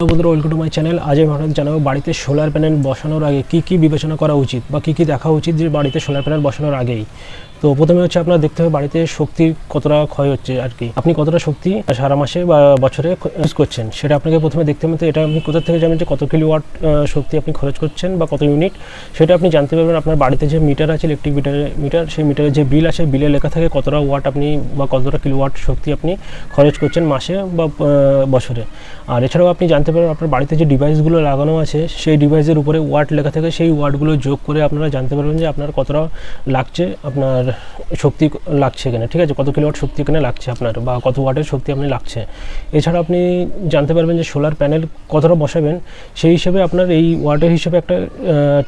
বন্ধুরা welcome to my channel আজ আমি আপনাদের জানাব বাড়িতে সোলার প্যানেল বসানোর আগে কি কি বিবেচনা করা উচিত বা কি কি দেখা উচিত যে বাড়িতে সোলার প্যানেল বসানোর আগেই। তো প্রথমে হচ্ছে আপনার দেখতে হবে বাড়িতে শক্তি কতটা ক্ষয় হচ্ছে আর কি। আপনি কতটা শক্তি সারা মাসে বা বছরে ইউজ করছেন, সেটা আপনাকে প্রথমে দেখতে হবে। তো এটা আপনি কোথা থেকে জানেন যে কত কিলোওয়াট শক্তি আপনি খরচ করছেন বা কত ইউনিট সেটা আপনি জানতে পারবেন। আপনার বাড়িতে যে মিটার আছে ইলেকট্রিক মিটার মিটার সেই মিটারে যে বিল আছে বিলে লেখা থাকে কতটা ওয়াট আপনি বা কতটা কিলোওয়াট শক্তি আপনি খরচ করছেন মাসে বা বছরে। আর এছাড়াও আপনি জানতে পারবেন আপনার বাড়িতে যে ডিভাইসগুলো লাগানো আছে, সেই ডিভাইসের উপরে ওয়াট লেখা থাকে, সেই ওয়াটগুলো যোগ করে আপনারা জানতে পারবেন যে আপনার কতটা লাগছে, আপনার শক্তি লাগছে এখানে ঠিক আছে? কত কিলোওয়াট শক্তি এখানে লাগছে আপনার বা কত ওয়াটের শক্তি আপনি লাগছে। এছাড়া আপনি জানতে পারবেন যে সোলার প্যানেল কতটা বসাবেন, সেই হিসেবে আপনার এই ওয়াটের হিসেবে একটা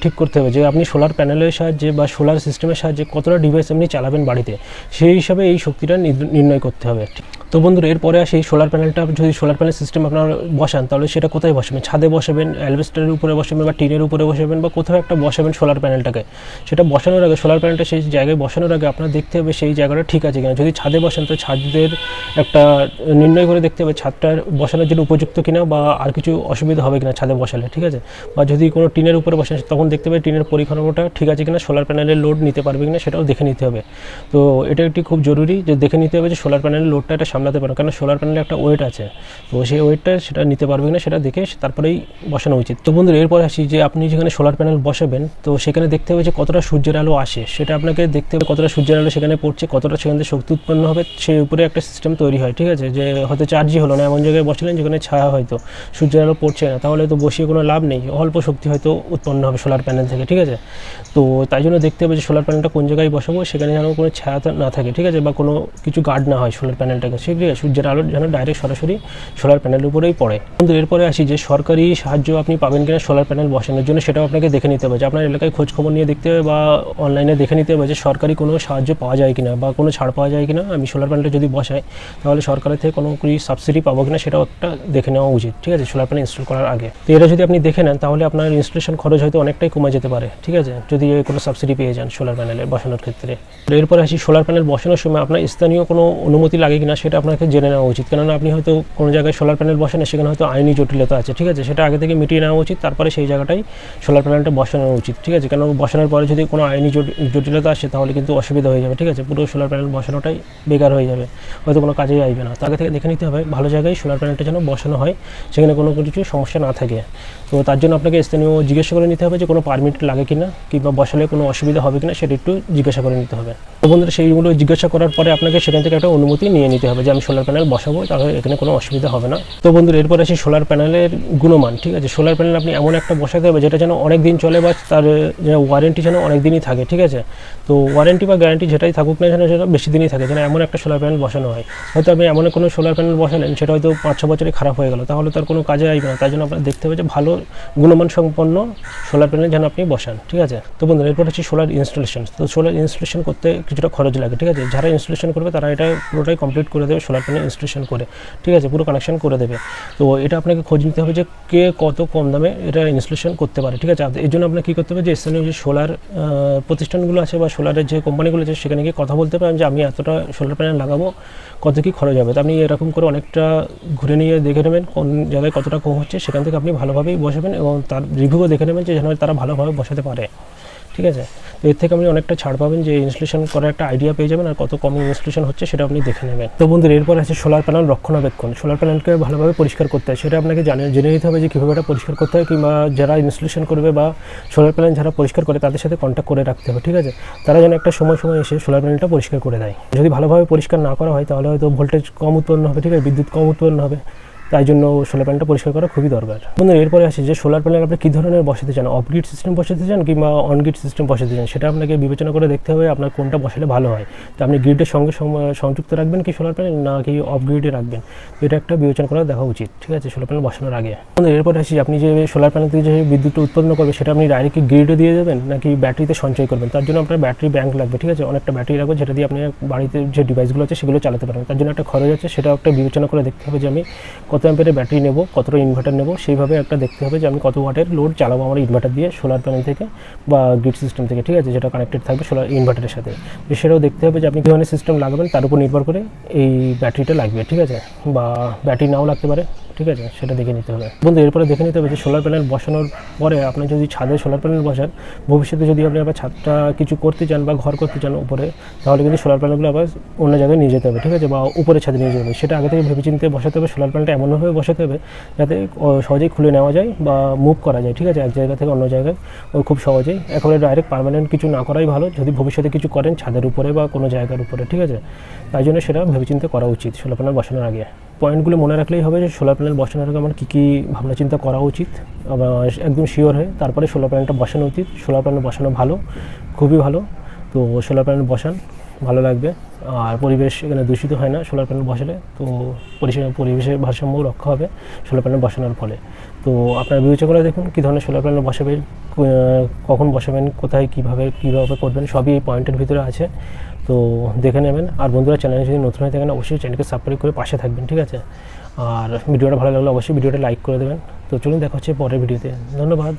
ঠিক করতে হবে যে আপনি সোলার প্যানেলের সাহায্যে বা সোলার সিস্টেমের সাহায্যে কতটা ডিভাইস আপনি চালাবেন বাড়িতে, সেই হিসাবে এই শক্তিটা নির- নির্ণয় করতে হবে। তো বন্ধুরা, এরপরে আসি সোলার প্যানেলটা যদি সোলার প্যানেল সিস্টেম আপনার বসান, তাহলে সেটা কোথায় বসাবেন? ছাদে বসাবেন, অ্যালবেস্টারের উপরে বসাবেন বা টিনের উপরে বসাবেন বা কোথাও একটা বসাবেন সোলার প্যানেলটাকে সেটা বসানোর আগে সোলার প্যানেলটা সেই জায়গায় বসানোর আগে আপনার দেখতে হবে সেই জায়গাটা ঠিক আছে কিনা। যদি ছাদে বসান, তো ছাদের একটা নির্ণয় করে দেখতে হবে ছাদটা বসানোর জন্য উপযুক্ত কিনা বা আর কিছু অসুবিধা হবে কিনা ছাদে বসালে, ঠিক আছে? বা যদি কোনো টিনের উপরে বসেন, তখন দেখতে হবে টিনের পরিকাঠামোটা ঠিক আছে কিনা সোলার প্যানেলের লোড নিতে পারবে কিনা সেটাও দেখে নিতে হবে। তো এটা একটি খুব জরুরি যে দেখে নিতে হবে যে সোলার প্যানেলের লোডটা এটা সামলাতে পারে। কারণ সোলার প্যানেলে একটা ওয়েট আছে। তো সেই ওয়েটটা সেটা নিতে পারবে কিনা সেটা দেখে তারপরেই বসানো উচিত। তো বন্ধুরা, এরপরে আসি যে আপনি যেখানে সোলার প্যানেল বসাবেন, তো সেখানে দেখতে হবে যে কতটা সূর্যের আলো আসে। সেটা আপনাকে দেখতে হবে কতটা সূর্যের আলো সেখানে পড়ছে, কতটা সেখান থেকে শক্তি উৎপন্ন হবে, সেই উপরে একটা সিস্টেম তৈরি হয়, ঠিক আছে? যে হয়তো চার্জই হলো না, এমন জায়গায় বসলেন যেখানে ছায়া হয়তো সূর্যের আলো পড়ছে না, তাহলে তো বসিয়ে কোনো লাভ নেই। অল্প শক্তি হয়তো উৎপন্ন হবে সোলার প্যানেল থেকে, ঠিক আছে? তো তাই জন্য দেখতে হবে যে সোলার প্যানেলটা কোন জায়গায় বসাবো, সেখানে যেন কোনো ছায়া না থাকে, ঠিক আছে? বা কোনো কিছু গার্ড না হয় সোলার প্যানেলটাকে আছে সূর্যের আলো যেন ডাইরেক্ট সরাসরি সোলার প্যানেলের উপরেই পড়ে। কিন্তু এরপরে আসি যে সরকারি সাহায্য আপনি পাবেন কিনা সোলার প্যানেল বসানোর জন্য সেটাও আপনাকে দেখে নিতে হবে। যে আপনার এলাকায় খোঁজ খবর নিয়ে দেখতে হবে বা অনলাইনে দেখে নিতে হবে যে সরকারি কোনো সাহায্য পাওয়া যায় কিনা বা কোনো ছাড় পাওয়া যায় কিনা। আমি সোলার প্যানেলটা যদি বসাই, তাহলে সরকারের থেকে কোনো কি সাবসিডি পাবো কিনা সেটাও একটা দেখে নেওয়া উচিত। ঠিক আছে? সোলার প্যানেল ইনস্টল করার আগে। তো এটা যদি আপনি দেখে নেন, তাহলে আপনার ইনস্টলেশন খরচ হয়তো অনেকটাই কমে যেতে পারে। ঠিক আছে? যদি কোনো সাবসিডি পেয়ে যান সোলার প্যানেলের বসানোর ক্ষেত্রে। এরপরে আসি সোলার প্যানেল বসানোর সময় আপনার স্থানীয় কোনো অনুমতি লাগে কিনা সেটা আপনাকে জেনে নেওয়া উচিত। কেননা আপনি হয়তো কোনো জায়গায় সোলার প্যানেল বসান, সেখানে হয়তো আইনি জটিলতা আছে, ঠিক আছে? সেটা আগে থেকে মিটিয়ে নেওয়া উচিত, তারপরে সেই জায়গাটাই সোলার প্যানেলটা বসানো উচিত, ঠিক আছে? কেন বসানোর পরে যদি কোনো আইনি জটি- জটিলতা আসে, তাহলে কিন্তু অসুবিধা হয়ে যাবে, ঠিক আছে? পুরো সোলার প্যানেল বসানোটাই বেকার হয়ে যাবে, হয়তো কোনো কাজেই আসবে না। তো আগে থেকে দেখে নিতে হবে, ভালো জায়গায় সোলার প্যানেলটা যেন বসানো হয়, সেখানে কোনো কিছু সমস্যা না থাকে। তো তার জন্য আপনাকে স্থানীয় জিজ্ঞাসা করে নিতে হবে যে কোনো পারমিট লাগে কিনা, কিংবা বসালে কোনো অসুবিধা হবে কিনা, সেটা একটু জিজ্ঞাসা করে নিতে হবে। বন্ধুরা সেইগুলো জিজ্ঞাসা করার পরে আপনাকে সেখান থেকে একটা অনুমতি নিয়ে নিতে হবে যে আমি সোলার প্যানেল বসাবো, তাহলে এখানে কোনো অসুবিধা হবে না। তো বন্ধুরা, এরপর আসি সোলার প্যানেলের গুণমান, ঠিক আছে? সোলার প্যানেল আপনি এমন একটা বসাতে হবে, যেটা যেন অনেক দিন চলে বা তার ওয়ারেন্টি যেন অনেক দিনই থাকে, ঠিক আছে? তো ওয়ারেন্টি বা গ্যারান্টি যেটাই থাকুক না যেন সেটা বেশি দিনই থাকে, যেন এমন একটা সোলার প্যানেল বসানো হয়। হয়তো আপনি এমন কোনো সোলার প্যানেল বসালেন, সেটা হয়তো পাঁচ ছ বছরে খারাপ হয়ে গেল, তাহলে তার কোনো কাজে আসবে না। তাই জন্য আপনার দেখতে হবে যে ভালো গুণমান সম্পন্ন সোলার প্যানেল যেন আপনি বসান, ঠিক আছে? তো বন্ধুরা, এরপর হচ্ছে সোলার ইনস্টলেশন তো সোলার ইনস্টলেশন করতে কিছুটা খরচ লাগে, ঠিক আছে? যারা ইনস্টলেশন করবে, তারা এটা পুরোটাই কমপ্লিট করে দেবে। সোলার প্যানেল ইনস্টলেশন করে, ঠিক আছে, পুরো কানেকশন করে দেবে। তো এটা আপনাকে খোঁজ নিতে হবে যে কে কত কম দামে এটা ইনস্টলেশন করতে পারে, ঠিক আছে? এর জন্য আপনাকে কী করতে হবে যে স্থানীয় যে সোলার প্রতিষ্ঠানগুলো আছে বা সোলারের যে কোম্পানিগুলো আছে, সেখানে গিয়ে কথা বলতে পারেন যে আমি এতটা সোলার প্যানেল লাগাবো, কত কী খরচ হবে। তো আপনি এরকম করে অনেকটা ঘুরে নিয়ে দেখে নেবেন কোন জায়গায় কতটা কম হচ্ছে, সেখান থেকে আপনি ভালোভাবেই বসাবেন এবং তার রিভিউও দেখে নেবেন যে যেন তারা ভালোভাবে বসাতে পারে, ঠিক আছে? তো এর থেকে আপনি অনেকটা ছাড় পাবেন যে ইনস্টলেশন করার একটা আইডিয়া পেয়ে যাবেন আর কত কম ইনস্টলেশন হচ্ছে সেটা আপনি দেখে নেবেন। তো বন্ধুরা এরপর আছে সোলার প্যানেল রক্ষণাবেক্ষণ। সোলার প্যানেলকে ভালোভাবে পরিষ্কার করতে হয়, সেটা আপনাকে জানে জেনে নিতে হবে যে কীভাবে এটা পরিষ্কার করতে হয়, কিংবা যারা ইনস্টলেশন করবে বা সোলার প্যানেল যারা পরিষ্কার করে তাদের সাথে কন্ট্যাক্ট করে রাখতে হবে, ঠিক আছে? তারা যেন একটা সময় সময় এসে সোলার প্যানেলটা পরিষ্কার করে দেয়। যদি ভালোভাবে পরিষ্কার না করা হয়, তাহলে হয়তো ভোল্টেজ কম উৎপন্ন হবে, ঠিক আছে? বিদ্যুৎ কম উৎপন্ন হবে। তাই জন্য সোলার প্যানেলটা পরিষ্কার করা খুবই দরকার। বন্ধু এরপরে আসে যে সোলার প্যানেল আপনি কী ধরনের বসাতে চান? অফ গ্রিড সিস্টেম বসাতে চান কিংবা অন গ্রিড সিস্টেম বসাতে চান? সেটা আপনাকে বিবেচনা করে দেখতে হবে আপনার কোনটা বসালে ভালো হয়। তো আপনি গ্রিডের সঙ্গে সংযুক্ত রাখবেন কি সোলার প্যানেল না কি অফ গ্রিডে রাখবেন এটা একটা বিবেচনা করে দেখা উচিত, ঠিক আছে? সোলার প্যানেল বসানোর আগে। এরপরে আসি আপনি যে সোলার প্যানেল থেকে যে বিদ্যুৎ উৎপন্ন করবে, সেটা আপনি ডাইরেক্ট গ্রিডে দিয়ে দেবেন নাকি ব্যাটারিতে সঞ্চয় করবেন? তার জন্য আপনার ব্যাটারি ব্যাংক লাগবে, ঠিক আছে? অনেকটা ব্যাটারি লাগবে যেটা দিয়ে আপনি বাড়িতে যে ডিভাইসগুলো আছে সেগুলো চালাতে পারবেন। তার জন্য একটা খরচ আছে সেটা একটা বিবেচনা করে দেখতে হবে যে আমি কত অ্যাম্পের ব্যাটারি নেব, কতটা ইনভার্টার নেব, সেইভাবে একটা দেখতে হবে যে আমি কত ওয়াটের লোড চালাবো আমার ইনভার্টার দিয়ে সোলার প্যানেল থেকে বা গ্রিড সিস্টেম থেকে, ঠিক আছে? যেটা কানেক্টেড থাকবে সোলার ইনভার্টারের সাথে। তো সেটাও দেখতে হবে যে আপনি কী ধরনের সিস্টেম লাগাবেন, তার উপর নির্ভর করে এই ব্যাটারিটা লাগবে, ঠিক আছে? বা ব্যাটারি নাও লাগতে পারে। ঠিক আছে? সেটা দেখে নিতে হবে। বন্ধু, এরপরে দেখে নিতে হবে যে সোলার প্যানেল বসানোর পরে আপনি যদি ছাদে সোলার প্যানেল বসান, ভবিষ্যতে যদি আপনি আবার ছাদটা কিছু করতে চান বা ঘর করতে চান উপরে, তাহলে কিন্তু সোলার প্যানেলগুলো আবার অন্য জায়গায় নিয়ে যেতে হবে, ঠিক আছে? বা উপরে ছাদে নিয়ে যেতে হবে। সেটা আগে থেকে ভেবেচিন্তে বসাতে হবে সোলার প্যানেলটা এমনভাবে বসাতে হবে যাতে সহজেই খুলে নেওয়া যায় বা মুভ করা যায়, ঠিক আছে? এক জায়গা থেকে অন্য জায়গায়, ও, খুব সহজেই। একেবারে ডাইরেক্ট পার্মানেন্ট কিছু না করাই ভালো, যদি ভবিষ্যতে কিছু করেন ছাদের উপরে বা কোনো জায়গার উপরে, ঠিক আছে? তাই জন্য সেটা ভেবেচিন্তে করা উচিত সোলার প্যানেল বসানোর আগে। পয়েন্টগুলো মনে রাখলেই হবে যে সোলার প্যানেল বসানোর আগে আমার কী কী ভাবনা চিন্তা করা উচিত। একদম শিওর হয়ে তারপরে সোলার প্যানেলটা বসানো উচিত। সোলার প্যানেল বসানো ভালো, খুবই ভালো। তো সোলার প্যানেল বসান। ভালো লাগবে। আর পরিবেশ এখানে দূষিত হয় না সোলার প্যানেল বসালে। তো পরিবেশের ভারসাম্য রক্ষা হবে সোলার প্যানেল বসানোর ফলে। তো আপনারা বিবেচনা করে দেখুন কী ধরনের সোলার প্যানেল বসাবেন কখন বসাবেন, কোথায়, কীভাবে কীভাবে করবেন, সবই এই পয়েন্টের ভিতরে আছে। তো দেখে নেবেন। আর বন্ধুরা চ্যানেলে যদি নতুন হয়ে থাকেন, অবশ্যই চ্যানেলকে সাবস্ক্রাইব করে পাশে থাকবেন, ঠিক আছে? আর ভিডিওটা ভালো লাগলে অবশ্যই ভিডিওটা লাইক করে দেবেন। তো চলুন দেখা হচ্ছে পরের ভিডিওতে। ধন্যবাদ।